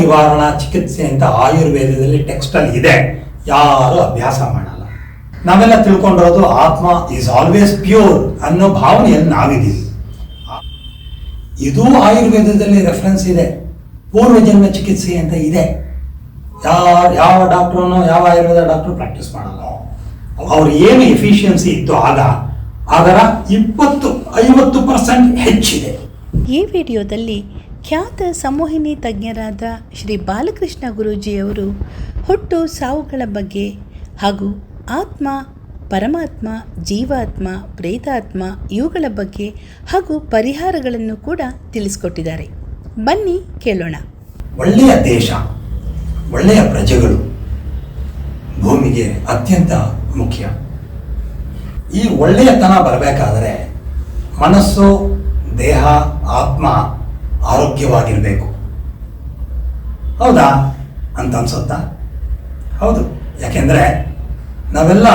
ನಿವಾರಣಾ ಚಿಕಿತ್ಸೆ ಅಂತ ಆಯುರ್ವೇದದಲ್ಲಿ ಟೆಕ್ಸ್ಟಲ್ಲಿ ಇದೆ. ಯಾರು ಅಭ್ಯಾಸ ಮಾಡಲ್ಲ. ನಾವೆಲ್ಲ ತಿಳ್ಕೊಂಡಿರೋದು ಆತ್ಮ ಈಸ್ ಆಲ್ವೇಸ್ ಪ್ಯೂರ್ ಅನ್ನೋ ಭಾವನೆಯಲ್ಲಿ ನಾವಿದ್ದೀವಿ. ಇದು ಆಯುರ್ವೇದದಲ್ಲಿ ರೆಫರೆನ್ಸ್ ಇದೆ. ಪೂರ್ವಜನ್ಮ ಚಿಕಿತ್ಸೆ ಅಂತ ಇದೆ. ಯಾವ ಯಾವ ಡಾಕ್ಟ್ರನ್ನು, ಯಾವ ಆಯುರ್ವೇದ ಡಾಕ್ಟ್ರು ಪ್ರಾಕ್ಟೀಸ್ ಮಾಡಲ್ಲ. ಅವ್ರ ಏನು ಎಫಿಷಿಯನ್ಸಿ ಇತ್ತು ಆಗ ಅದರ ಇಪ್ಪತ್ತು, ಐವತ್ತು ಪರ್ಸೆಂಟ್ ಹೆಚ್ಚಿದೆ. ಈ ವಿಡಿಯೋದಲ್ಲಿ ಖ್ಯಾತ ಸಮೋಹಿನಿ ತಜ್ಞರಾದ ಶ್ರೀ ಬಾಲಕೃಷ್ಣ ಗುರೂಜಿಯವರು ಹುಟ್ಟು ಸಾವುಗಳ ಬಗ್ಗೆ ಹಾಗೂ ಆತ್ಮ, ಪರಮಾತ್ಮ, ಜೀವಾತ್ಮ, ಪ್ರೇತಾತ್ಮ ಇವುಗಳ ಬಗ್ಗೆ ಹಾಗೂ ಪರಿಹಾರಗಳನ್ನು ಕೂಡ ತಿಳಿಸ್ಕೊಟ್ಟಿದ್ದಾರೆ. ಬನ್ನಿ ಕೇಳೋಣ. ಒಳ್ಳೆಯ ದೇಶ, ಒಳ್ಳೆಯ ಪ್ರಜೆಗಳು ಭೂಮಿಗೆ ಅತ್ಯಂತ ಮುಖ್ಯ. ಈ ಒಳ್ಳೆಯತನ ಬರಬೇಕಾದರೆ ಮನಸ್ಸು, ದೇಹ, ಆತ್ಮ ಆರೋಗ್ಯವಾಗಿರಬೇಕು. ಹೌದಾ? ಅಂತ ಅನ್ಸುತ್ತಾ? ಹೌದು. ಯಾಕೆಂದರೆ ನಾವೆಲ್ಲ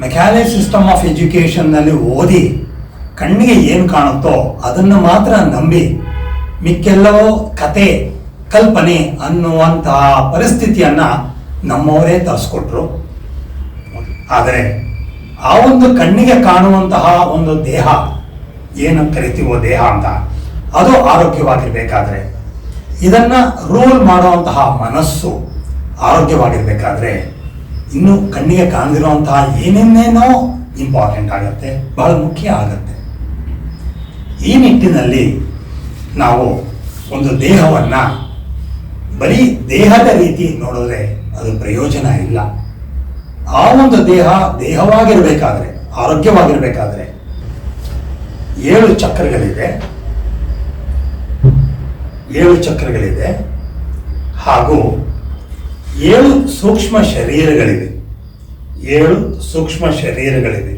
ಮೆಕ್ಯಾನಿಕ್ ಸಿಸ್ಟಮ್ ಆಫ್ ಎಜುಕೇಷನ್ನಲ್ಲಿ ಓದಿ ಕಣ್ಣಿಗೆ ಏನು ಕಾಣುತ್ತೋ ಅದನ್ನು ಮಾತ್ರ ನಂಬಿ ಮಿಕ್ಕೆಲ್ಲವೋ ಕತೆ, ಕಲ್ಪನೆ ಅನ್ನುವಂತಹ ಪರಿಸ್ಥಿತಿಯನ್ನು ನಮ್ಮವರೇ ತರಿಸ್ಕೊಟ್ರು. ಆದರೆ ಆ ಒಂದು ಕಣ್ಣಿಗೆ ಕಾಣುವಂತಹ ಒಂದು ದೇಹ ಏನು ಕರಿತೀವೋ ದೇಹ ಅಂತ ಅದು ಆರೋಗ್ಯವಾಗಿರಬೇಕಾದ್ರೆ. ಇದನ್ನ ರೂಲ್ ಮಾಡುವಂತಹ ಮನಸ್ಸು ಆರೋಗ್ಯವಾಗಿರ್ಬೇಕಾದ್ರೆ ಇನ್ನು ಕಣ್ಣಿಗೆ ಕಾಣದಿರುವಂತಹ ಏನೇನೇನೋ ಇಂಪಾರ್ಟೆಂಟ್ ಆಗುತ್ತೆ, ಬಹಳ ಮುಖ್ಯ ಆಗುತ್ತೆ. ಈ ನಿಟ್ಟಿನಲ್ಲಿ ನಾವು ಒಂದು ದೇಹವನ್ನ ಬರೀ ದೇಹದ ರೀತಿ ನೋಡಿದ್ರೆ ಅದು ಪ್ರಯೋಜನ ಇಲ್ಲ. ಆ ಒಂದು ದೇಹ ದೇಹವಾಗಿರ್ಬೇಕಾದ್ರೆ, ಆರೋಗ್ಯವಾಗಿರ್ಬೇಕಾದ್ರೆ ಏಳು ಚಕ್ರಗಳಿದೆ ಏಳು ಚಕ್ರಗಳಿದೆ. ಹಾಗೂ ಏಳು ಸೂಕ್ಷ್ಮ ಶರೀರಗಳಿವೆ. ಏಳು ಸೂಕ್ಷ್ಮ ಶರೀರಗಳಿವೆ.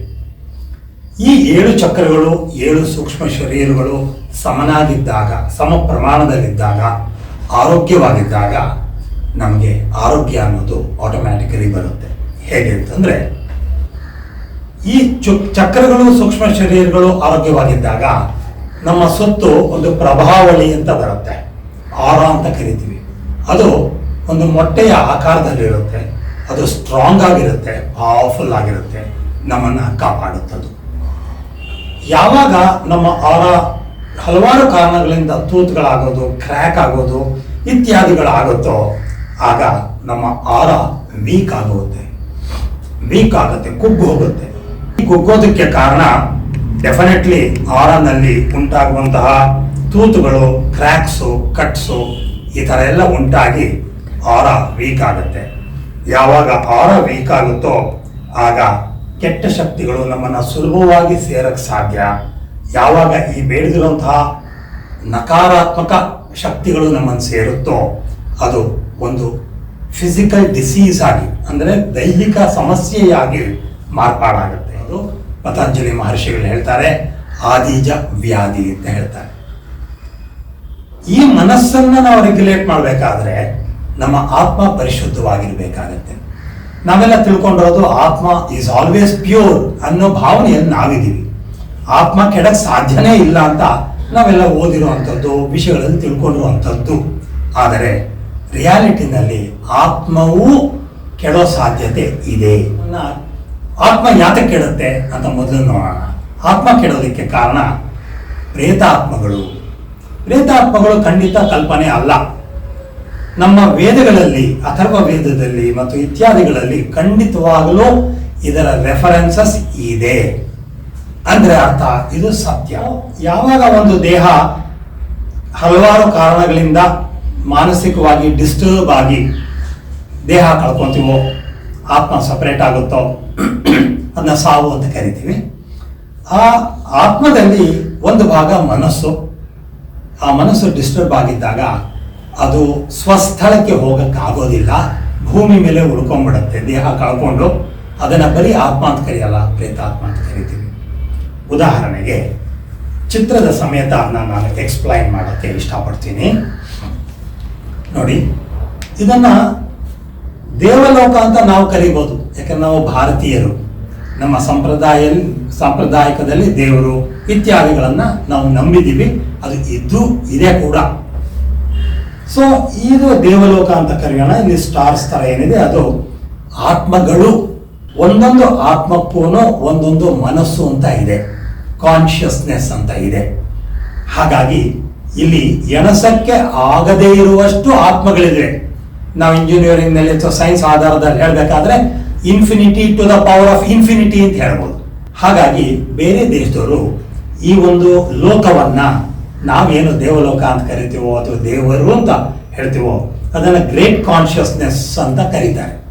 ಈ ಏಳು ಚಕ್ರಗಳು, ಏಳು ಸೂಕ್ಷ್ಮ ಶರೀರಗಳು ಸಮನಾಗಿದ್ದಾಗ ಸಮ ಪ್ರಮಾಣದಲ್ಲಿದ್ದಾಗ ಆರೋಗ್ಯವಾಗಿದ್ದಾಗ ನಮಗೆ ಆರೋಗ್ಯ ಅನ್ನೋದು ಆಟೋಮ್ಯಾಟಿಕಲಿ ಬರುತ್ತೆ. ಹೇಗೆ ಅಂತಂದರೆ, ಈ ಚು ಚಕ್ರಗಳು, ಸೂಕ್ಷ್ಮ ಶರೀರಗಳು ಆರೋಗ್ಯವಾಗಿದ್ದಾಗ ನಮ್ಮ ಸುತ್ತು ಒಂದು ಪ್ರಭಾವಳಿ ಅಂತ ಬರುತ್ತೆ. ಆರ ಅಂತ ಕರಿತೀವಿ. ಅದು ಒಂದು ಮೊಟ್ಟೆಯ ಆಕಾರದಲ್ಲಿರುತ್ತೆ ಅದು ಸ್ಟ್ರಾಂಗ್ ಆಗಿರುತ್ತೆ ಪವರ್ಫುಲ್ ಆಗಿರುತ್ತೆ, ನಮ್ಮನ್ನು ಕಾಪಾಡುತ್ತದು. ಯಾವಾಗ ನಮ್ಮ ಆರ ಹಲವಾರು ಕಾರಣಗಳಿಂದ ತೂತುಗಳಾಗೋದು ಕ್ರ್ಯಾಕ್ ಆಗೋದು ಇತ್ಯಾದಿಗಳಾಗುತ್ತೋ, ಆಗ ನಮ್ಮ ಆರ ವೀಕ್ ಆಗುತ್ತೆ. ವೀಕ್ ಆಗುತ್ತೆ, ಕುಗ್ಗು ಹೋಗುತ್ತೆ. ಈ ಕುಗ್ಗೋದಕ್ಕೆ ಕಾರಣ ಡೆಫಿನೆಟ್ಲಿ ಆರನಲ್ಲಿ ಉಂಟಾಗುವಂತಹ ತೂತುಗಳು ಕ್ರ್ಯಾಕ್ಸು ಕಟ್ಸು ಈ ಥರ ಎಲ್ಲ ಉಂಟಾಗಿ ಆರ ವೀಕ್ ಆಗುತ್ತೆ. ಯಾವಾಗ ಆರ ವೀಕ್ ಆಗುತ್ತೋ ಆಗ ಕೆಟ್ಟ ಶಕ್ತಿಗಳು ನಮ್ಮನ್ನು ಸುಲಭವಾಗಿ ಸೇರಕ್ಕೆ ಸಾಧ್ಯ. ಯಾವಾಗ ಈ ಬೇಡದಿರುವಂತಹ ನಕಾರಾತ್ಮಕ ಶಕ್ತಿಗಳು ನಮ್ಮನ್ನು ಸೇರುತ್ತೋ, ಅದು ಒಂದು ಫಿಸಿಕಲ್ ಡಿಸೀಸ್ ಆಗಿ, ಅಂದರೆ ದೈಹಿಕ ಸಮಸ್ಯೆಯಾಗಿ ಮಾರ್ಪಾಡಾಗುತ್ತೆ. ಅದು ಪತಂಜಲಿ ಮಹರ್ಷಿಗಳು ಹೇಳ್ತಾರೆ, ಆದಿಜ ವ್ಯಾಧಿ ಅಂತ ಹೇಳ್ತಾರೆ. ಈ ಮನಸ್ಸನ್ನ ನಾವು ರೆಗ್ಯುಲೇಟ್ ಮಾಡಬೇಕಾದ್ರೆ ನಮ್ಮ ಆತ್ಮ ಪರಿಶುದ್ಧವಾಗಿರ್ಬೇಕಾಗತ್ತೆ. ನಾವೆಲ್ಲ ತಿಳ್ಕೊಂಡಿರೋದು ಆತ್ಮ ಈಸ್ ಆಲ್ವೇಸ್ ಪ್ಯೂರ್ ಅನ್ನೋ ಭಾವನೆಯನ್ನು ನಾವಿದ್ದೀವಿ. ಆತ್ಮ ಕೆಡಕ್ ಸಾಧ್ಯನೇ ಇಲ್ಲ ಅಂತ ನಾವೆಲ್ಲ ಓದಿರುವಂಥದ್ದು, ವಿಷಯಗಳಲ್ಲಿ ತಿಳ್ಕೊಂಡಿರುವಂಥದ್ದು. ಆದರೆ ರಿಯಾಲಿಟಿನಲ್ಲಿ ಆತ್ಮವೂ ಕೆಡೋ ಸಾಧ್ಯತೆ ಇದೆ. ಆತ್ಮ ಯಾತಕ್ಕೆ ಕೆಡುತ್ತೆ ಅಂತ ಮೊದಲು ನೋಡೋಣ. ಆತ್ಮ ಕೆಡೋದಕ್ಕೆ ಕಾರಣ ಪ್ರೇತಾತ್ಮಗಳು. ಪ್ರೇತಾತ್ಮಗಳು ಖಂಡಿತ ಕಲ್ಪನೆ ಅಲ್ಲ. ನಮ್ಮ ವೇದಗಳಲ್ಲಿ ಅಥರ್ವ ವೇದದಲ್ಲಿ ಮತ್ತು ಇತ್ಯಾದಿಗಳಲ್ಲಿ ಖಂಡಿತವಾಗಲೂ ಇದರ ರೆಫರೆನ್ಸಸ್ ಇದೆ. ಅಂದ್ರೆ ಅರ್ಥ, ಇದು ಸತ್ಯ. ಯಾವಾಗ ಒಂದು ದೇಹ ಹಲವಾರು ಕಾರಣಗಳಿಂದ ಮಾನಸಿಕವಾಗಿ ಡಿಸ್ಟರ್ಬ್ ಆಗಿ ದೇಹ ಕಳ್ಕೊತೀವೋ, ಆತ್ಮ ಸಪ್ರೇಟ್ ಆಗುತ್ತೋ, ಅದನ್ನ ಸಾವು ಅಂತ ಕರಿತೀವಿ. ಆ ಆತ್ಮದಲ್ಲಿ ಒಂದು ಭಾಗ ಮನಸ್ಸು ಆ ಮನಸ್ಸು ಡಿಸ್ಟರ್ಬ್ ಆಗಿದ್ದಾಗ ಅದು ಸ್ವಸ್ಥಳಕ್ಕೆ ಹೋಗಕ್ಕಾಗೋದಿಲ್ಲ ಭೂಮಿ ಮೇಲೆ ಉಳ್ಕೊಂಡ್ಬಿಡುತ್ತೆ ದೇಹ ಕಳ್ಕೊಂಡು. ಅದನ್ನ ಬರೀ ಆತ್ಮ ಅಂತ ಕರೆಯಲ್ಲ, ಪ್ರೇತಾತ್ಮ ಅಂತ ಕರಿತೀವಿ. ಉದಾಹರಣೆಗೆ, ಚಿತ್ರದ ಸಮೇತ ಅದನ್ನ ನಾನು ಎಕ್ಸ್ಪ್ಲೈನ್ ಮಾಡೋಕ್ಕೆ ಇಷ್ಟಪಡ್ತೀನಿ. ನೋಡಿ, ಇದನ್ನ ದೇವಲೋಕ ಅಂತ ನಾವು ಕರಿಬೋದು. ಯಾಕಂದ್ರೆ ನಾವು ಭಾರತೀಯರು. ನಮ್ಮ ಸಂಪ್ರದಾಯ ಸಾಂಪ್ರದಾಯಿಕದಲ್ಲಿ ದೇವರು ಇತ್ಯಾದಿಗಳನ್ನು ನಾವು ನಂಬಿದ್ದೀವಿ. ಅದು ಇದ್ದು ಇದೆ ಕೂಡ. ಸೊ ಇದು ದೇವಲೋಕ ಅಂತ ಕರೆಯೋಣ. ಇಲ್ಲಿ ಸ್ಟಾರ್ಸ್ ತರ ಏನಿದೆ, ಅದು ಆತ್ಮಗಳು, ಒಂದೊಂದು ಆತ್ಮಕ್ಕೂ ಒಂದೊಂದು ಮನಸ್ಸು ಅಂತ ಇದೆ. ಕಾನ್ಷಿಯಸ್ನೆಸ್ ಅಂತ ಇದೆ. ಹಾಗಾಗಿ ಇಲ್ಲಿ ಎಣಸಕ್ಕೆ ಆಗದೇ ಇರುವಷ್ಟು ಆತ್ಮಗಳಿದೆ ನಾವು ಇಂಜಿನಿಯರಿಂಗ್ನಲ್ಲಿ ಅಥವಾ ಸೈನ್ಸ್ ಆಧಾರದಲ್ಲಿ ಹೇಳಬೇಕಾದ್ರೆ infinity to the power of infinity ಅಂತ ಹೇಳ್ಬೋದು. ಹಾಗಾಗಿ ಬೇರೆ ದೇಶದವರು ಈ ಒಂದು ಲೋಕವನ್ನ ನಾವೇನು ದೇವಲೋಕ ಅಂತ ಕರಿತೀವೋ ಅಥವಾ ದೇವರು ಅಂತ ಹೇಳ್ತೀವೋ ಅದನ್ನು ಗ್ರೇಟ್ ಕಾನ್ಷಿಯಸ್ನೆಸ್ ಅಂತ ಕರೀತಾರೆ.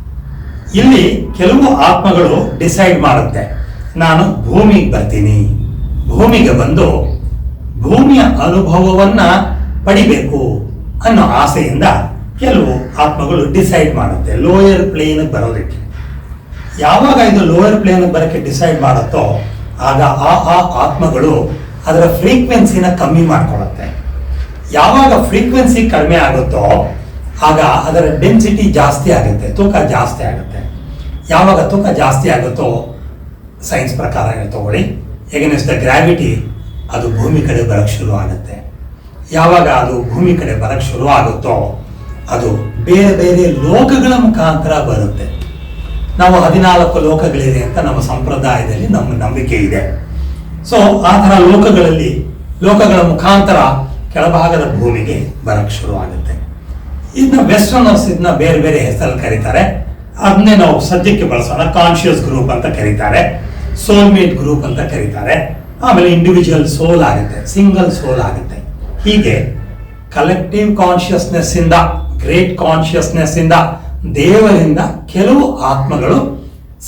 ಇಲ್ಲಿ ಕೆಲವು ಆತ್ಮಗಳು ಡಿಸೈಡ್ ಮಾಡುತ್ತೆ. ನಾನು ಭೂಮಿಗೆ ಬರ್ತೀನಿ. ಭೂಮಿಗೆ ಬಂದು ಭೂಮಿಯ ಅನುಭವವನ್ನ ಪಡಿಬೇಕು ಅನ್ನೋ ಆಸೆಯಿಂದ ಕೆಲವು ಆತ್ಮಗಳು ಡಿಸೈಡ್ ಮಾಡುತ್ತೆ. ಲೋಯರ್ ಪ್ಲೇನ್ ಬರೋದಕ್ಕೆ. ಯಾವಾಗ ಇದು ಲೋಯರ್ ಪ್ಲೇನ್ ಬರೋಕ್ಕೆ ಡಿಸೈಡ್ ಮಾಡುತ್ತೋ ಆಗ ಆ ಆ ಆತ್ಮಗಳು ಅದರ ಫ್ರೀಕ್ವೆನ್ಸಿನ ಕಮ್ಮಿ ಮಾಡ್ಕೊಳ್ಳುತ್ತೆ. ಯಾವಾಗ ಫ್ರೀಕ್ವೆನ್ಸಿ ಕಡಿಮೆ ಆಗುತ್ತೋ ಆಗ ಅದರ ಡೆನ್ಸಿಟಿ ಜಾಸ್ತಿ ಆಗುತ್ತೆ, ತೂಕ ಜಾಸ್ತಿ ಆಗುತ್ತೆ. ಯಾವಾಗ ತೂಕ ಜಾಸ್ತಿ ಆಗುತ್ತೋ ಸೈನ್ಸ್ ಪ್ರಕಾರ ತಗೊಳ್ಳಿ. ಎಗನೆಸ್ಟ್ ದ ಗ್ರಾವಿಟಿ ಅದು ಭೂಮಿ ಕಡೆ ಬರಕ್ಕೆ ಶುರು ಆಗುತ್ತೆ. ಯಾವಾಗ ಅದು ಭೂಮಿ ಕಡೆ ಬರೋಕ್ಕೆ ಶುರು ಆಗುತ್ತೋ ಅದು ಬೇರೆ ಬೇರೆ ಲೋಕಗಳ ಮುಖಾಂತರ ಬರುತ್ತೆ. ನಾವು ಹದಿನಾಲ್ಕು ಲೋಕಗಳಿದೆ ಅಂತ ನಮ್ಮ ಸಂಪ್ರದಾಯದಲ್ಲಿ ನಮ್ಮ ನಂಬಿಕೆ ಇದೆ. ಸೊ ಆ ಥರ ಲೋಕಗಳಲ್ಲಿ, ಲೋಕಗಳ ಮುಖಾಂತರ ಕೆಳಭಾಗದ ಭೂಮಿಗೆ ಬರಕ್ಕೆ ಶುರು ಆಗುತ್ತೆ. ಇದನ್ನ ವೆಸ್ಟರ್ನರ್ಸ್ ಇದನ್ನ ಬೇರೆ ಬೇರೆ ಹೆಸರಲ್ಲಿ ಕರೀತಾರೆ. ಅದನ್ನೇ ನಾವು ಸದ್ಯಕ್ಕೆ ಬಳಸೋಣ ಕಾನ್ಶಿಯಸ್ ಗ್ರೂಪ್ ಅಂತ ಕರೀತಾರೆ. ಸೋಲ್ಮೇಟ್ ಗ್ರೂಪ್ ಅಂತ ಕರೀತಾರೆ. ಆಮೇಲೆ ಇಂಡಿವಿಜುವಲ್ ಸೋಲ್ ಆಗುತ್ತೆ ಸಿಂಗಲ್ ಸೋಲ್ ಆಗುತ್ತೆ. ಹೀಗೆ ಕಲೆಕ್ಟಿವ್ ಕಾನ್ಶಿಯಸ್ನೆಸ್ ಇಂದ ಗ್ರೇಟ್ ಕಾನ್ಶಿಯಸ್ನೆಸ್ ಇಂದ ದೇವರಿಂದ ಕೆಲವು ಆತ್ಮಗಳು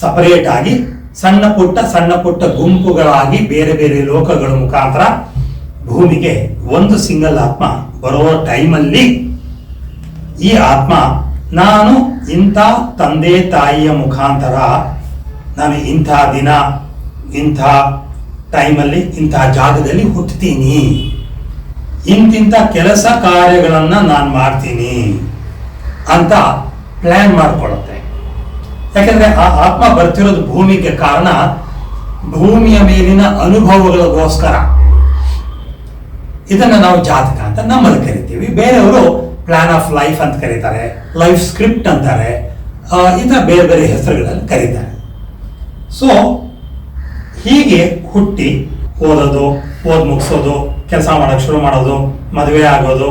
ಸಪರೇಟ್ ಆಗಿ ಸಣ್ಣ ಪುಟ್ಟ ಸಣ್ಣ ಪುಟ್ಟ ಗುಂಪುಗಳಾಗಿ ಬೇರೆ ಬೇರೆ ಲೋಕಗಳ ಮುಖಾಂತರ ಭೂಮಿಗೆ ಒಂದು ಸಿಂಗಲ್ ಆತ್ಮ ಬರೋ ಟೈಮಲ್ಲಿ ಈ ಆತ್ಮ ನಾನು ಇಂಥ ತಂದೆ ತಾಯಿಯ ಮುಖಾಂತರ ನಾನು ಇಂಥ ದಿನ, ಇಂಥ ಟೈಮಲ್ಲಿ, ಇಂಥ ಜಾಗದಲ್ಲಿ ಹುಟ್ಟುತ್ತೀನಿ ಇಂತಿಂಥ ಕೆಲಸ ಕಾರ್ಯಗಳನ್ನು ನಾನು ಮಾಡ್ತೀನಿ ಅಂತ ಪ್ಲಾನ್ ಮಾಡ್ಕೊಳ್ಳುತ್ತೆ. ಯಾಕಂದ್ರೆ ಆ ಆತ್ಮ ಬರ್ತಿರೋದು ಭೂಮಿಗೆ ಕಾರಣ ಭೂಮಿಯ ಮೇಲಿನ ಅನುಭವಗಳಿಗೋಸ್ಕರ. ಇದನ್ನ ನಾವು ಜಾತಕ ಅಂತ ನಮ್ಮಲ್ಲಿ ಕರಿತೀವಿ. ಬೇರೆಯವರು ಪ್ಲಾನ್ ಆಫ್ ಲೈಫ್ ಅಂತ ಕರೀತಾರೆ ಲೈಫ್ ಸ್ಕ್ರಿಪ್ಟ್ ಅಂತಾರೆ ಇತರ ಬೇರೆ ಬೇರೆ ಹೆಸರುಗಳಲ್ಲಿ ಕರೀತಾರೆ. ಸೊ ಹೀಗೆ ಹುಟ್ಟಿ ಓದೋದು, ಓದ್ ಮುಗಿಸೋದು, ಕೆಲಸ ಮಾಡೋಕ್ಕೆ ಶುರು ಮಾಡೋದು, ಮದುವೆ ಆಗೋದು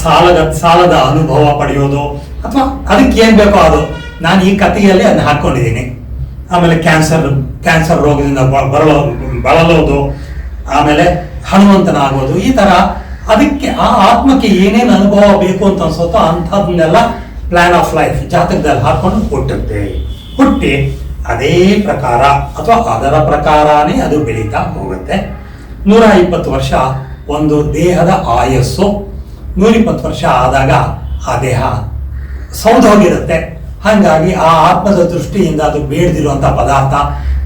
ಸಾಲದ ಸಾಲದ ಅನುಭವ ಪಡೆಯೋದು, ಅಥವಾ ಅದಕ್ಕೆ ಏನ್ ಬೇಕೋ ಅದು. ನಾನು ಈ ಕಥೆಯಲ್ಲಿ ಅದನ್ನ ಹಾಕೊಂಡಿದ್ದೀನಿ. ಆಮೇಲೆ ಕ್ಯಾನ್ಸರ್ ಕ್ಯಾನ್ಸರ್ ರೋಗದಿಂದ ಬರಲೋ, ಬಳಲೋದು, ಆಮೇಲೆ ಹನುಮಂತನಾಗೋದು, ಈ ತರ ಅದಕ್ಕೆ ಆ ಆತ್ಮಕ್ಕೆ ಏನೇನು ಅನುಭವ ಬೇಕು ಅಂತ ಅನ್ಸುತ್ತೋ ಅಂಥದ್ದನ್ನೆಲ್ಲ ಪ್ಲಾನ್ ಆಫ್ ಲೈಫ್ ಜಾತಕದಲ್ಲಿ ಹಾಕೊಂಡು ಹುಟ್ಟುತ್ತೆ ಹುಟ್ಟಿ ಅದೇ ಪ್ರಕಾರ ಅಥವಾ ಅದರ ಪ್ರಕಾರನೇ ಅದು ಬೆಳೀತಾ ಹೋಗುತ್ತೆ. ನೂರ ಇಪ್ಪತ್ತು ವರ್ಷ ಒಂದು ದೇಹದ ಆಯಸ್ಸು. ನೂರಿಪ್ಪತ್ತು ವರ್ಷ ಆದಾಗ ಆ ದೇಹ ಸೌದೋಗಿರುತ್ತೆ. ಹಾಗಾಗಿ ಆ ಆತ್ಮದ ದೃಷ್ಟಿಯಿಂದ ಅದು ಬೇಡದಿರುವಂಥ ಪದಾರ್ಥ,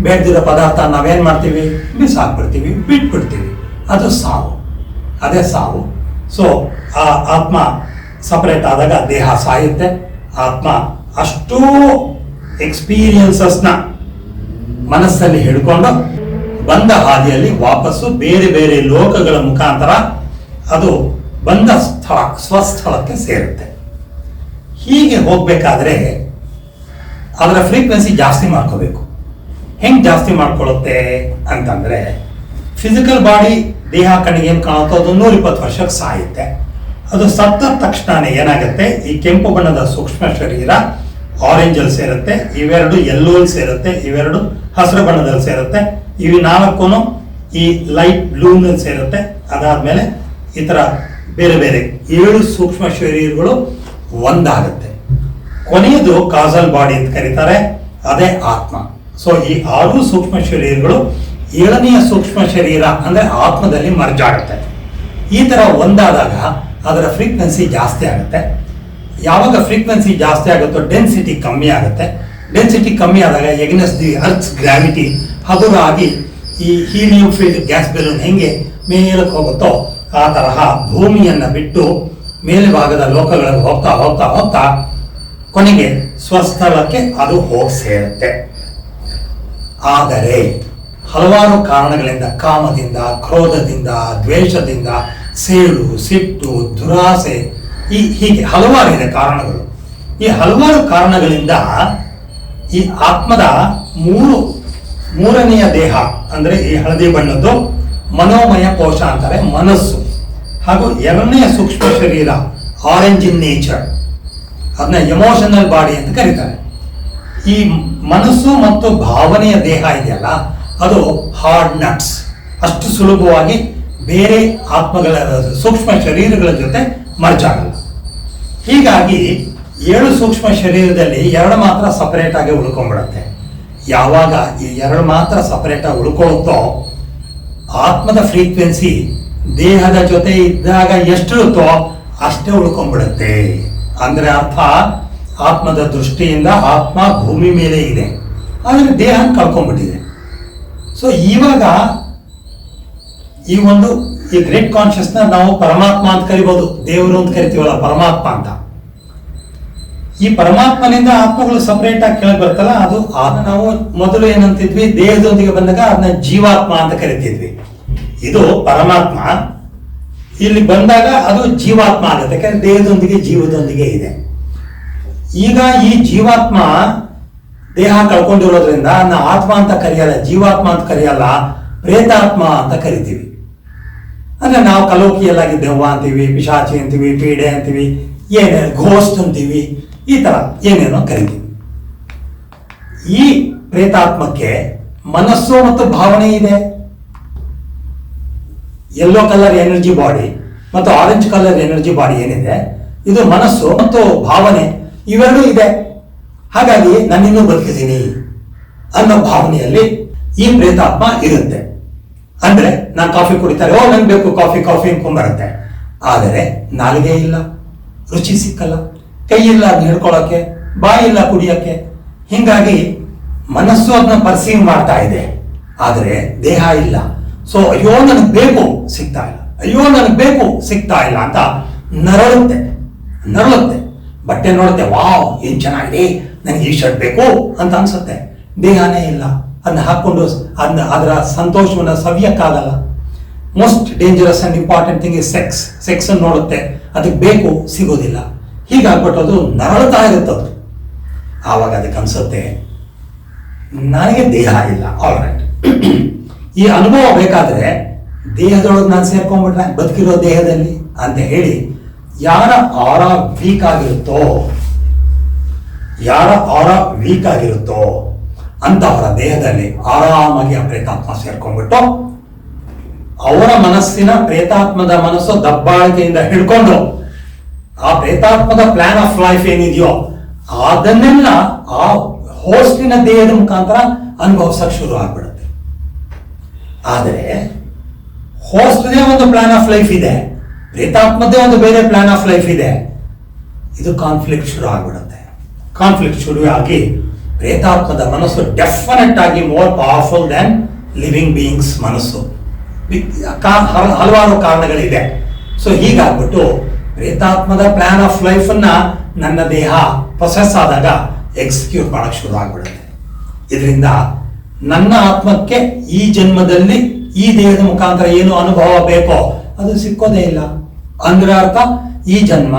ಬೇಡದಿರೋ ಪದಾರ್ಥ ನಾವೇನ್ ಮಾಡ್ತೀವಿ? ಬಿಸಾಕ್ಬಿಡ್ತೀವಿ, ಬಿಟ್ಬಿಡ್ತೀವಿ. ಅದು ಸಾವು. ಅದೇ ಸಾವು. ಸೊ ಆ ಆತ್ಮ ಸಪರೇಟ್ ಆದಾಗ ದೇಹ ಸಾಯುತ್ತೆ. ಆತ್ಮ ಅಷ್ಟೂ ಎಕ್ಸ್ಪೀರಿಯನ್ಸಸ್ನ ಮನಸ್ಸಲ್ಲಿ ಹಿಡ್ಕೊಂಡು ಬಂದ ಹಾದಿಯಲ್ಲಿ ವಾಪಸ್ಸು ಬೇರೆ ಬೇರೆ ಲೋಕಗಳ ಮುಖಾಂತರ ಅದು ಬಂದ ಸ್ಥಳ, ಸ್ವಸ್ಥಳಕ್ಕೆ ಸೇರುತ್ತೆ. ಹೀಗೆ ಹೋಗ್ಬೇಕಾದ್ರೆ ಅದರ ಫ್ರೀಕ್ವೆನ್ಸಿ ಜಾಸ್ತಿ ಮಾಡ್ಕೋಬೇಕು. ಹೆಂಗೆ ಜಾಸ್ತಿ ಮಾಡ್ಕೊಳ್ಳುತ್ತೆ ಅಂತಂದ್ರೆ ಫಿಸಿಕಲ್ ಬಾಡಿ ದೇಹ ಕಣ್ಣಿಗೆ ಏನು ಕಾಣುತ್ತೋ ಅದು ನೂರಿಪ್ಪತ್ತು ವರ್ಷಕ್ಕೆ ಸಾಯುತ್ತೆ. ಅದು ಸತ್ತ ತಕ್ಷಣನೇ ಏನಾಗುತ್ತೆ, ಈ ಕೆಂಪು ಬಣ್ಣದ ಸೂಕ್ಷ್ಮ ಶರೀರ ಆರೆಂಜಲ್ಲಿ ಸೇರುತ್ತೆ, ಇವೆರಡು ಯೆಲ್ಲೋ ಅಲ್ಲಿ ಸೇರುತ್ತೆ, ಇವೆರಡು ಹಸಿರು ಬಣ್ಣದಲ್ಲಿ ಸೇರುತ್ತೆ, ಇವು ನಾಲ್ಕು ಈ ಲೈಟ್ ಬ್ಲೂನಲ್ಲಿ ಸೇರುತ್ತೆ. ಅದಾದ್ಮೇಲೆ ಈ ಥರ ಬೇರೆ ಬೇರೆ ಏಳು ಸೂಕ್ಷ್ಮ ಶರೀರಗಳು ಒಂದಾಗುತ್ತೆ. ಕೊನೆಯದು ಕಾಸಲ್ ಬಾಡಿ ಅಂತ ಕರೀತಾರೆ, ಅದೇ ಆತ್ಮ. ಸೊ ಈ ಆರು ಸೂಕ್ಷ್ಮ ಶರೀರಗಳು ಏಳನೆಯ ಸೂಕ್ಷ್ಮ ಶರೀರ ಅಂದ್ರೆ ಆತ್ಮದಲ್ಲಿ ಮರ್ಜ್ ಆಗುತ್ತೆ. ಈ ತರ ಒಂದಾದಾಗ ಅದರ ಫ್ರೀಕ್ವೆನ್ಸಿ ಜಾಸ್ತಿ ಆಗುತ್ತೆ. ಯಾವಾಗ ಫ್ರೀಕ್ವೆನ್ಸಿ ಜಾಸ್ತಿ ಆಗುತ್ತೋ ಡೆನ್ಸಿಟಿ ಕಮ್ಮಿ ಆಗುತ್ತೆ. ಡೆನ್ಸಿಟಿ ಕಮ್ಮಿ ಆದಾಗ ಎಗ್ನೆಸ್ ದಿ ಅರ್ಥ್ ಗ್ರಾವಿಟಿ ಹಗುರಾಗಿ ಈ ಹೀಲಿಯಂ ಫೀಲ್ಡ್ ಗ್ಯಾಸ್ ಬೆಲೂನ್ ಹೆಂಗೆ ಮೇಲಕ್ಕೆ ಹೋಗುತ್ತೋ ಆ ತರಹ ಭೂಮಿಯನ್ನ ಬಿಟ್ಟು ಮೇಲ್ಭಾಗದ ಲೋಕಗಳಲ್ಲಿ ಹೋಗ್ತಾ ಹೋಗ್ತಾ ಹೋಗ್ತಾ ಕೊನೆಗೆ ಸ್ವಸ್ಥಳಕ್ಕೆ ಅದು ಹೋಗಿ ಸೇರುತ್ತೆ ಆದರೆ ಹಲವಾರು ಕಾರಣಗಳಿಂದ, ಕಾಮದಿಂದ, ಕ್ರೋಧದಿಂದ, ದ್ವೇಷದಿಂದ, ಸೇಡು, ಸಿಟ್ಟು, ದುರಾಸೆ, ಈ ಹೀಗೆ ಹಲವಾರು ಇದೆ ಕಾರಣಗಳು. ಈ ಹಲವಾರು ಕಾರಣಗಳಿಂದ ಈ ಆತ್ಮದ ಮೂರು, ಮೂರನೆಯ ದೇಹ, ಅಂದ್ರೆ ಈ ಹಳದಿ ಬಣ್ಣದ್ದು ಮನೋಮಯ ಕೋಶ ಅಂತಾರೆ, ಮನಸ್ಸು. ಹಾಗೂ ಎರಡನೆಯ ಸೂಕ್ಷ್ಮ ಶರೀರ ಆರೆಂಜ್ ಇನ್ ನೇಚರ್ ಅದನ್ನ ಎಮೋಷನಲ್ ಬಾಡಿ ಅಂತ ಕರೀತಾರೆ. ಈ ಮನಸ್ಸು ಮತ್ತು ಭಾವನೆಯ ದೇಹ ಇದೆಯಲ್ಲ, ಅದು ಹಾರ್ಡ್ ನಟ್ಸ್ ಅಷ್ಟು ಸುಲಭವಾಗಿ ಬೇರೆ ಆತ್ಮಗಳ ಸೂಕ್ಷ್ಮ ಶರೀರಗಳ ಜೊತೆ ಮರ್ಜ್ ಆಗಲ್ಲ. ಹೀಗಾಗಿ ಏಳು ಸೂಕ್ಷ್ಮ ಶರೀರದಲ್ಲಿ ಎರಡು ಮಾತ್ರ ಸಪರೇಟ್ ಆಗಿ ಉಳ್ಕೊಂಡ್ಬಿಡುತ್ತೆ. ಯಾವಾಗ ಈ ಎರಡು ಮಾತ್ರ ಸಪರೇಟ್ ಆಗಿ ಉಳ್ಕೊಳ್ಳುತ್ತೋ, ಆತ್ಮದ ಫ್ರೀಕ್ವೆನ್ಸಿ ದೇಹದ ಜೊತೆ ಇದ್ದಾಗ ಎಷ್ಟಿರುತ್ತೋ ಅಷ್ಟೇ ಉಳ್ಕೊಂಡ್ಬಿಡುತ್ತೆ. ಅಂದ್ರೆ ಅರ್ಥ ಆತ್ಮದ ದೃಷ್ಟಿಯಿಂದ ಆತ್ಮ ಭೂಮಿ ಮೇಲೆ ಇದೆ. ಆದರೆ ದೇಹ ಕಳ್ಕೊಂಡ್ಬಿಟ್ಟಿದೆ. ಸೊ ಇವಾಗ ಈ ಒಂದು ಈ ಗ್ರೇಟ್ ಕಾನ್ಷಿಯಸ್ನ ನಾವು ಪರಮಾತ್ಮ ಅಂತ ಕರಿಬೋದು. ದೇವರು ಅಂತ ಕರಿತೀವಲ್ಲ, ಪರಮಾತ್ಮ ಅಂತ. ಈ ಪರಮಾತ್ಮನಿಂದ ಆತ್ಮಗಳು ಸಪರೇಟ್ ಆಗಿ ಕೆಳಗೆ ಬರ್ತಲ್ಲ ಅದು ಆದ ನಾವು ಮೊದಲು ಏನಂತಿದ್ವಿ, ದೇಹದೊಂದಿಗೆ ಬಂದಾಗ ಅದನ್ನ ಜೀವಾತ್ಮ ಅಂತ ಕರಿತಿದ್ವಿ. ಇದು ಪರಮಾತ್ಮ. ಇಲ್ಲಿ ಬಂದಾಗ ಅದು ಜೀವಾತ್ಮ ಆಗುತ್ತೆ. ಯಾಕಂದ್ರೆ ದೇಹದೊಂದಿಗೆ ಜೀವದೊಂದಿಗೆ ಇದೆ. ಈಗ ಈ ಜೀವಾತ್ಮ ದೇಹ ಕಳ್ಕೊಂಡಿರೋದ್ರಿಂದ ನಾ ಆತ್ಮ ಅಂತ ಕರೆಯಲ್ಲ, ಜೀವಾತ್ಮ ಅಂತ ಕರೆಯಲ್ಲ, ಪ್ರೇತಾತ್ಮ ಅಂತ ಕರಿತೀವಿ. ಅಂದ್ರೆ ನಾವು ಕಲೋಕಿಯಲ್ಲಾಗಿ ದೆವ್ವ ಅಂತೀವಿ, ಪಿಶಾಚಿ ಅಂತೀವಿ, ಪೀಡೆ ಅಂತೀವಿ, ಏನೇನು, ಘೋಸ್ಟ್ ಅಂತೀವಿ, ಈ ತರ ಏನೇನೋ ಕರಿತೀವಿ. ಈ ಪ್ರೇತಾತ್ಮಕ್ಕೆ ಮನಸ್ಸು ಮತ್ತು ಭಾವನೆ ಇದೆ. ಯೆಲ್ಲೋ ಕಲರ್ ಎನರ್ಜಿ ಬಾಡಿ ಮತ್ತು ಆರೆಂಜ್ ಕಲರ್ ಎನರ್ಜಿ ಬಾಡಿ ಏನಿದೆ, ಇದು ಮನಸ್ಸು ಮತ್ತು ಭಾವನೆ ಇವೆರಡೂ ಇದೆ. ಹಾಗಾಗಿ ನಾನಿನ್ನೂ ಬದುಕಿದ್ದೀನಿ ಅನ್ನೋ ಭಾವನೆಯಲ್ಲಿ ಈ ಪ್ರೇತಾತ್ಮ ಇರುತ್ತೆ. ಅಂದ್ರೆ ನಾನು ಕಾಫಿ ಕುಡಿತಾರೆ, ಓ, ನಂಗೆ ಬೇಕು ಕಾಫಿ ಕಾಫಿ ಅನ್ಕೊಂಡ್ಬರುತ್ತೆ ಆದರೆ ನಾಲಿಗೆ ಇಲ್ಲ, ರುಚಿ ಸಿಕ್ಕಲ್ಲ, ಕೈ ಇಲ್ಲ ಅದನ್ನ ಹಿಡ್ಕೊಳ್ಳೋಕೆ ಬಾಯಿ ಇಲ್ಲ ಕುಡಿಯೋಕ್ಕೆ. ಹಿಂಗಾಗಿ ಮನಸ್ಸು ಅದನ್ನ ಪರ್ಸೀವ್ ಮಾಡ್ತಾ ಇದೆ. ಆದರೆ ದೇಹ ಇಲ್ಲ. ಸೊ ಅಯ್ಯೋ ನನಗೆ ಬೇಕು ಸಿಗ್ತಾ ಇಲ್ಲ ಅಯ್ಯೋ ನನಗೆ ಬೇಕು ಸಿಗ್ತಾ ಇಲ್ಲ ಅಂತ ನರಳುತ್ತೆ. ನರಳುತ್ತೆ. ಬಟ್ಟೆ ನೋಡುತ್ತೆ, ವಾವ್, ಏನ್ ಚೆನ್ನಾಗಿದೆ? ನನಗೆ ಈ ಶರ್ಟ್ ಬೇಕು ಅಂತ ಅನ್ಸುತ್ತೆ. ದೇಹನೇ ಇಲ್ಲ. ಅದನ್ನ ಹಾಕೊಂಡು ಅದನ್ನ ಅದರ ಸಂತೋಷವನ್ನ ಸವಿಯಕ್ಕಾಗಲ್ಲ. Most dangerous and important thing is sex sex ನೋಡುತ್ತೆ. ಅದಕ್ಕೆ ಬೇಕು, ಸಿಗೋದಿಲ್ಲ. ಹೀಗಾಗ್ಬಿಟ್ಟು ಅದು ನರಳುತ್ತಾ ಇರುತ್ತೆ ಅದು. ಆವಾಗ ಅದಕ್ಕೆ ಅನ್ಸುತ್ತೆ, ನನಗೆ ದೇಹ ಇಲ್ಲ. ಆಲ್ ರೈಟ್ ಈ ಅನುಭವ ಬೇಕಾದ್ರೆ ದೇಹದೊಳಗೆ ನಾನು ಸೇರ್ಕೊಂಡ್ಬಿಟ್ರೆ ಬದುಕಿರೋ ದೇಹದಲ್ಲಿ ಅಂತ ಹೇಳಿ ಯಾರ ಆರ ವೀಕ್ ಆಗಿರುತ್ತೋ, ಯಾರ ಆರ ವೀಕ್ ಆಗಿರುತ್ತೋ ಅಂತವರ ದೇಹದಲ್ಲಿ ಆರಾಮಾಗಿ ಆ ಪ್ರೇತಾತ್ಮ ಸೇರ್ಕೊಂಡ್ಬಿಟ್ಟು ಅವರ ಮನಸ್ಸಿನ ಪ್ರೇತಾತ್ಮದ ಮನಸ್ಸು ದಬ್ಬಾಳಿಕೆಯಿಂದ ಹಿಡ್ಕೊಂಡು ಆ ಪ್ರೇತಾತ್ಮದ ಪ್ಲಾನ್ ಆಫ್ ಲೈಫ್ ಏನಿದೆಯೋ ಅದನ್ನೆಲ್ಲ ಆ ಹೋಸ್ಟಿನ ದೇಹದ ಮುಖಾಂತರ ಅನುಭವಿಸಕ್ ಶುರು ಆಗ್ಬಿಡುತ್ತೆ. ಆದರೆ ಹೋಸ್ಟ್ದೇ ಒಂದು ಪ್ಲಾನ್ ಆಫ್ ಲೈಫ್ ಇದೆ. ಪ್ರೇತಾತ್ಮದೇ ಒಂದು ಬೇರೆ ಪ್ಲಾನ್ ಆಫ್ ಲೈಫ್ ಇದೆ. ಇದು ಕಾನ್ಫ್ಲಿಕ್ಟ್ ಶುರು ಆಗ್ಬಿಡುತ್ತೆ. ಕಾನ್ಫ್ಲಿಕ್ಟ್ ಶುರು ಆಗಿ ಪ್ರೇತಾತ್ಮದ ಮನಸ್ಸು ಡೆಫಿನೆಟ್ ಆಗಿ more powerful than living beings ಮನಸ್ಸು. ಹಲವಾರು ಕಾರಣಗಳಿದೆ. ಸೊ ಹೀಗಾಗ್ಬಿಟ್ಟು ಪ್ರೇತಾತ್ಮದ ಪ್ಲಾನ್ ಆಫ್ ಲೈಫ್ ಅನ್ನ ನನ್ನ ದೇಹ ಪ್ರೊಸೆಸ್ ಆದಾಗ ಎಕ್ಸಿಕ್ಯೂಟ್ ಮಾಡಕ್ ಶುರು ಆಗ್ಬಿಡುತ್ತೆ. ಇದರಿಂದ ನನ್ನ ಆತ್ಮಕ್ಕೆ ಈ ಜನ್ಮದಲ್ಲಿ ಈ ದೇಹದ ಮುಖಾಂತರ ಏನು ಅನುಭವ ಬೇಕೋ ಅದು ಸಿಕ್ಕೋದೇ ಇಲ್ಲ. ಅಂದ್ರೆ ಅರ್ಥ, ಈ ಜನ್ಮ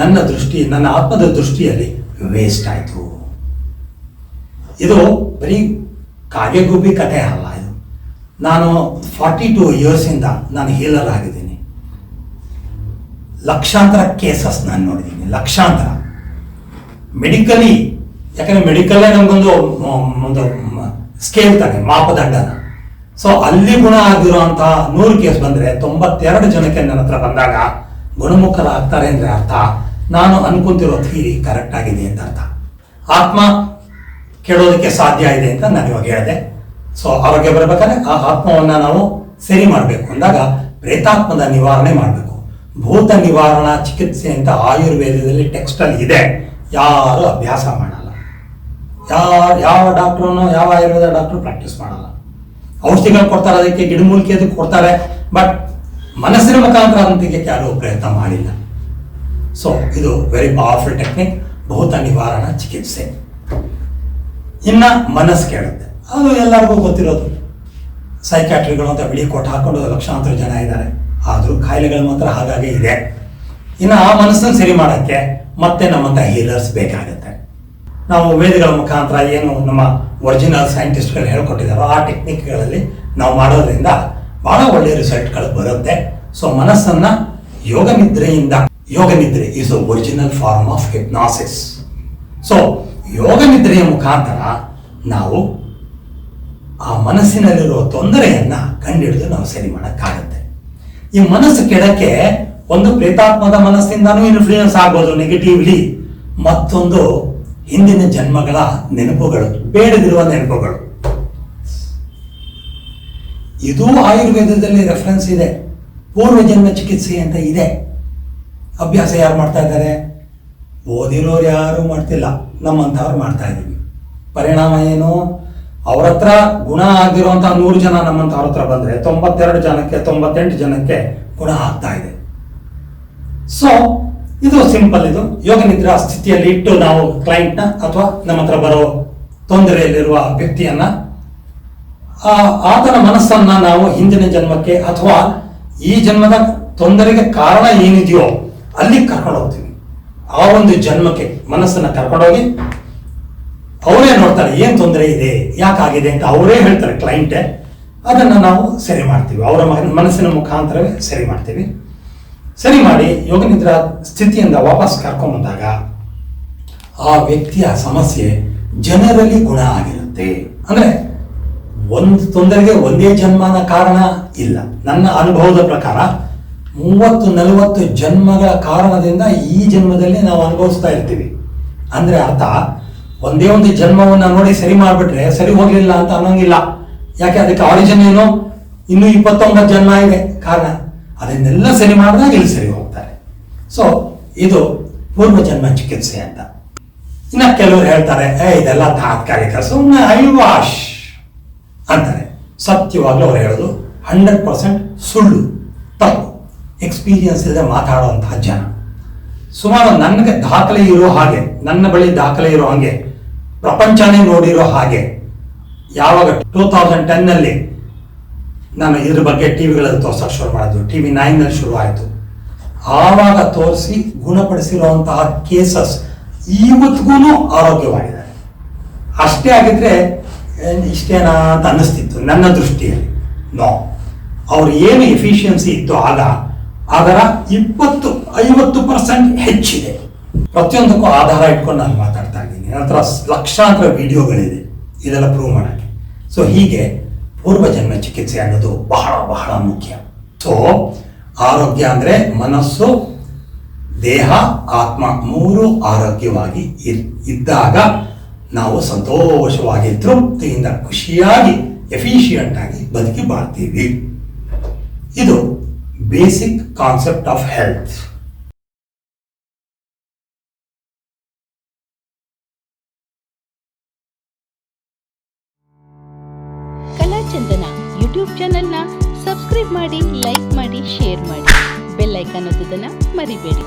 ನನ್ನ ದೃಷ್ಟಿ, ನನ್ನ ಆತ್ಮದ ದೃಷ್ಟಿಯಲ್ಲಿ ವೇಸ್ಟ್ ಆಯ್ತು. ಇದು ಬರೀ ಕಾಗೆಗೂಬಿ ಕಥೆ ಅಲ್ಲ ಇದು. ನಾನು ಫಾರ್ಟಿ ಟೂ ಇಯರ್ಸಿಂದ ನಾನು ಹೀಲರ್ ಆಗಿದ್ದೀನಿ. ಲಕ್ಷಾಂತರ ಕೇಸಸ್ ನಾನು ನೋಡಿದ್ದೀನಿ, ಲಕ್ಷಾಂತರ. ಮೆಡಿಕಲಿ ಯಾಕಂದ್ರೆ ಮೆಡಿಕಲ್ಲೇ ನಮಗೊಂದು ಒಂದು ಸ್ಕೇಲ್ ತಾನೆ, ಮಾಪದಂಡನ. ಸೊ ಅಲ್ಲಿ ಗುಣ ಆಗಿರುವಂತಹ ನೂರು ಕೇಸ್ ಬಂದ್ರೆ ತೊಂಬತ್ತೆರಡು ಜನಕ್ಕೆ ನನ್ನ ಹತ್ರ ಬಂದಾಗ ಗುಣಮುಖರಾಗ್ತಾರೆ ಅಂದ್ರೆ ಅರ್ಥ. ನಾನು ಅನ್ಕೊಂತಿರೋ ಥೀರಿ ಕರೆಕ್ಟ್ ಆಗಿದೆ ಅಂತ ಅರ್ಥ. ಆತ್ಮ ಕೇಳೋದಕ್ಕೆ ಸಾಧ್ಯ ಇದೆ ಅಂತ ನಾನು ಇವಾಗ ಹೇಳಿದೆ. ಸೊ ಅವ್ರಿಗೆ ಬರ್ಬೇಕಾದ್ರೆ ಆ ಆತ್ಮವನ್ನ ನಾವು ಸರಿ ಮಾಡಬೇಕು. ಅಂದಾಗ ಪ್ರೇತಾತ್ಮದ ನಿವಾರಣೆ ಮಾಡಬೇಕು. ಭೂತ ನಿವಾರಣಾ ಚಿಕಿತ್ಸೆ ಅಂತ ಆಯುರ್ವೇದದಲ್ಲಿ ಟೆಕ್ಸ್ಟ್ ಅಲ್ಲಿ ಇದೆ. ಯಾರು ಅಭ್ಯಾಸ ಮಾಡಲ್ಲ ಯಾವ ಯಾವ ಡಾಕ್ಟ್ರು ಯಾವ ಆಯುರ್ವೇದ ಡಾಕ್ಟ್ರು ಪ್ರಾಕ್ಟೀಸ್ ಮಾಡಲ್ಲ. ಔಷಧಿಗಳು ಕೊಡ್ತಾರೆ, ಅದಕ್ಕೆ ಗಿಡಮೂಲಿಕೆ ಅದಕ್ಕೆ ಕೊಡ್ತಾರೆ ಬಟ್ ಮನಸ್ಸಿನ ಮುಖಾಂತರ ಅಂತಿಗೆ ಯಾರೂ ಪ್ರಯತ್ನ ಮಾಡಿಲ್ಲ. ಸೊ ಇದು ವೆರಿ ಪವರ್ಫುಲ್ ಟೆಕ್ನಿಕ್ ಭೂತ ನಿವಾರಣಾ ಚಿಕಿತ್ಸೆ. ಇನ್ನ ಮನಸ್ಸು ಕೇಳುತ್ತೆ ಅದು ಎಲ್ಲರಿಗೂ ಗೊತ್ತಿರೋದು. ಸೈಕ್ಯಾಟ್ರಿಗಳು ಅಂತ ಬಿಳಿ ಕೊಟ್ಟು ಹಾಕೊಂಡು ಲಕ್ಷಾಂತರ ಜನ ಇದ್ದಾರೆ. ಆದರೂ ಕಾಯಿಲೆಗಳು ಮಾತ್ರ ಹಾಗಾಗಿ ಇದೆ. ಇನ್ನು ಆ ಮನಸ್ಸನ್ನು ಸರಿ ಮಾಡೋಕ್ಕೆ ಮತ್ತೆ ನಮ್ಮಂಥ ಹೀಲರ್ಸ್ ಬೇಕಾಗುತ್ತೆ. ನಾವು ವೇದಗಳ ಮುಖಾಂತರ ಏನು ನಮ್ಮ ಒರಿಜಿನಲ್ ಸೈಂಟಿಸ್ಟ್ಗಳು ಹೇಳ್ಕೊಟ್ಟಿದ್ದಾರೋ ಆ ಟೆಕ್ನಿಕ್ಗಳಲ್ಲಿ ನಾವು ಮಾಡೋದ್ರಿಂದ ಬಹಳ ಒಳ್ಳೆಯ ರಿಸಲ್ಟ್ಗಳು ಬರುತ್ತೆ. ಸೊ ಮನಸ್ಸನ್ನ ಯೋಗ ನಿದ್ರೆಯಿಂದ, ಯೋಗ ನಿದ್ರೆ is original form of hypnosis so ಯೋಗ ನಿದ್ರೆಯ ಮುಖಾಂತರ ನಾವು ಆ ಮನಸ್ಸಿನಲ್ಲಿರುವ ತೊಂದರೆಯನ್ನ ಕಂಡುಹಿಡಿದು ನಾವು ಸರಿ ಮಾಡೋಕ್ಕಾಗತ್ತೆ. ಈ ಮನಸ್ಸು ಕೆಡಕ್ಕೆ ಒಂದು ಪ್ರೇತಾತ್ಮದ ಮನಸ್ಸಿಂದಾನೂ ಇನ್ಫ್ಲೂಯೆನ್ಸ್ ಆಗ್ಬೋದು ನೆಗೆಟಿವ್ಲಿ ಮತ್ತೊಂದು ಹಿಂದಿನ ಜನ್ಮಗಳ ನೆನಪುಗಳು, ಬೇಡದಿರುವ ನೆನಪುಗಳು. ಇದು ಆಯುರ್ವೇದದಲ್ಲಿ ರೆಫರೆನ್ಸ್ ಇದೆ. ಪೂರ್ವಜನ್ಮ ಚಿಕಿತ್ಸೆ ಅಂತ ಇದೆ. ಅಭ್ಯಾಸ ಯಾರು ಮಾಡ್ತಾ ಇದ್ದಾರೆ? ಓದಿರೋರು ಯಾರು ಮಾಡ್ತಿಲ್ಲ. ನಮ್ಮಂಥವ್ರು ಮಾಡ್ತಾ ಇದ್ದೀವಿ. ಪರಿಣಾಮ ಏನು? ಅವ್ರ ಹತ್ರ ಗುಣ ಆಗಿರುವಂಥ ನೂರು ಜನ ನಮ್ಮಂಥವ್ರ ಹತ್ರ ಬಂದರೆ ತೊಂಬತ್ತೆರಡು ಜನಕ್ಕೆ, ತೊಂಬತ್ತೆಂಟು ಜನಕ್ಕೆ ಗುಣ ಆಗ್ತಾ ಇದೆ. ಸೊ ಇದು ಸಿಂಪಲ್ ಇದು. ಯೋಗ ನಿದ್ರಾ ಸ್ಥಿತಿಯಲ್ಲಿ ಇಟ್ಟು ನಾವು ಕ್ಲೈಂಟ್ನ ಅಥವಾ ನಮ್ಮ ಹತ್ರ ಬರೋ ತೊಂದರೆಯಲ್ಲಿರುವ ವ್ಯಕ್ತಿಯನ್ನ ಆತನ ಮನಸ್ಸನ್ನ ನಾವು ಹಿಂದಿನ ಜನ್ಮಕ್ಕೆ ಅಥವಾ ಈ ಜನ್ಮದ ತೊಂದರೆಗೆ ಕಾರಣ ಏನಿದೆಯೋ ಅಲ್ಲಿ ಕರ್ಕೊಂಡು ಹೋಗ್ತೀವಿ. ಆ ಒಂದು ಜನ್ಮಕ್ಕೆ ಮನಸ್ಸನ್ನ ಕರ್ಕೊಂಡೋಗಿ ಅವರೇ ನೋಡ್ತಾರೆ, ಏನು ತೊಂದರೆ ಇದೆ, ಯಾಕಾಗಿದೆ ಅಂತ ಅವರೇ ಹೇಳ್ತಾರೆ ಕ್ಲೈಂಟೇ ಅದನ್ನ ನಾವು ಸರಿ ಮಾಡ್ತೀವಿ. ಅವರ ಮನಸ್ಸಿನ ಮುಖಾಂತರವೇ ಸರಿ ಮಾಡ್ತೀವಿ. ಸರಿ ಮಾಡಿ ಯೋಗ ನಿದ್ರಾ ಸ್ಥಿತಿಯಿಂದ ವಾಪಸ್ ಕರ್ಕೊಂಬಂದಾಗ ಆ ವ್ಯಕ್ತಿಯ ಸಮಸ್ಯೆ ಜನರಲ್ಲಿ ಗುಣ ಆಗಿರುತ್ತೆ. ಅಂದ್ರೆ ಒಂದು ತೊಂದರೆಗೆ ಒಂದೇ ಜನ್ಮನ ಕಾರಣ ಇಲ್ಲ. ನನ್ನ ಅನುಭವದ ಪ್ರಕಾರ ಮೂವತ್ತು, ನಲವತ್ತು ಜನ್ಮಗಳ ಕಾರಣದಿಂದ ಈ ಜನ್ಮದಲ್ಲಿ ನಾವು ಅನುಭವಿಸ್ತಾ ಇರ್ತೀವಿ. ಅಂದ್ರೆ ಅರ್ಥ, ಒಂದೇ ಒಂದು ಜನ್ಮವನ್ನು ನೋಡಿ ಸರಿ ಮಾಡ್ಬಿಟ್ರೆ ಸರಿ ಹೋಗಲಿಲ್ಲ ಅಂತ ಅನ್ನೋಂಗಿಲ್ಲ. ಯಾಕೆ? ಅದಕ್ಕೆ ಆರಿಜಿನ್ ಏನು? ಇನ್ನು ಇಪ್ಪತ್ತೊಂಬತ್ತು ಜನ್ಮ ಇದೆ. ಕಾರಣ? ಅದನ್ನೆಲ್ಲ ಸರಿ ಮಾಡಿದಾಗ ಇಲ್ಲಿ ಸರಿ ಹೋಗ್ತಾರೆ. ಸೊ ಇದು ಪೂರ್ವಜನ್ಮ ಚಿಕಿತ್ಸೆ ಅಂತ. ಇನ್ನ ಕೆಲವರು ಹೇಳ್ತಾರೆ, ಏ, ಇದೆಲ್ಲ ತಾತ್ಕಾಲಿಕ ಸುಮ್ಮನೆ ಐವಾಶ್ ಅಂತಾರೆ. ಸತ್ಯವಾಗ್ಲೂ ಅವ್ರು ಹೇಳೋದು, ಹಂಡ್ರೆಡ್ ಪರ್ಸೆಂಟ್ ಸುಳ್ಳು, ತಪ್ಪು. ಎಕ್ಸ್ಪೀರಿಯನ್ಸ್ ಇಲ್ಲದೆ ಮಾತಾಡುವಂತಹ ಜನ. ಸುಮಾರು ನನಗೆ ದಾಖಲೆ ಇರೋ ಹಾಗೆ, ನನ್ನ ಬಳಿ ದಾಖಲೆ ಇರೋ ಹಾಗೆ, ಪ್ರಪಂಚನೇ ನೋಡಿರೋ ಹಾಗೆ, ಯಾವಾಗ ಟೂ ತೌಸಂಡ್ ಟೆನ್ನಲ್ಲಿ ನಾನು ಇದ್ರ ಬಗ್ಗೆ ಟಿ ವಿಗಳಲ್ಲಿ ತೋರ್ಸೋಕೆ ಶುರು ಮಾಡಿದ್ರು. ಟಿ ವಿ ನೈನ್ನಲ್ಲಿ ಶುರು ಆಯಿತು. ಆವಾಗ ತೋರಿಸಿ ಗುಣಪಡಿಸಿರುವಂತಹ ಕೇಸಸ್ ಇವತ್ತಿಗೂ ಆರೋಗ್ಯವಾಗಿದ್ದಾರೆ. ಅಷ್ಟೇ ಆಗಿದ್ರೆ ಇಷ್ಟೇನಾ ಅಂತ ಅನ್ನಿಸ್ತಿತ್ತು ನನ್ನ ದೃಷ್ಟಿಯಲ್ಲಿ. ನೋ. ಅವ್ರು ಏನು ಎಫಿಷಿಯನ್ಸಿ ಇತ್ತು ಆಗ, ಅದರ ಇಪ್ಪತ್ತು, ಐವತ್ತು ಪರ್ಸೆಂಟ್ ಹೆಚ್ಚಿದೆ. ಪ್ರತಿಯೊಂದಕ್ಕೂ ಆಧಾರ ಇಟ್ಕೊಂಡು ನಾನು ಮಾತಾಡ್ತಾ ಇದ್ದೀನಿ. ನನ್ನ ಲಕ್ಷಾಂತರ ವಿಡಿಯೋಗಳಿದೆ ಇದೆಲ್ಲ ಪ್ರೂವ್ ಮಾಡೋಕ್ಕೆ. ಸೊ ಹೀಗೆ ಪೂರ್ವಜನ್ಮ ಚಿಕಿತ್ಸೆ ಅನ್ನೋದು ಬಹಳ ಬಹಳ ಮುಖ್ಯ. ಸೊ ಆರೋಗ್ಯ ಅಂದರೆ ಮನಸ್ಸು, ದೇಹ, ಆತ್ಮ ಮೂರು ಆರೋಗ್ಯವಾಗಿ ಇದ್ದಾಗ ನಾವು ಸಂತೋಷವಾಗಿ, ತೃಪ್ತಿಯಿಂದ, ಖುಷಿಯಾಗಿ ಎಫಿಷಿಯಂಟ್ ಆಗಿ ಬದುಕಿ ಬಾಳ್ತೀವಿ. ಇದು ಬೇಸಿಕ್ ಕಾನ್ಸೆಪ್ಟ್ ಆಫ್ ಹೆಲ್ತ್ ಮಾಡಿ ಲೈಕ್ ಮಾಡಿ ಶೇರ್ ಮಾಡಿ. ಬೆಲ್ ಐಕಾನ್ ಒತ್ತೋದನ್ನ ಮರಿಬೇಡಿ.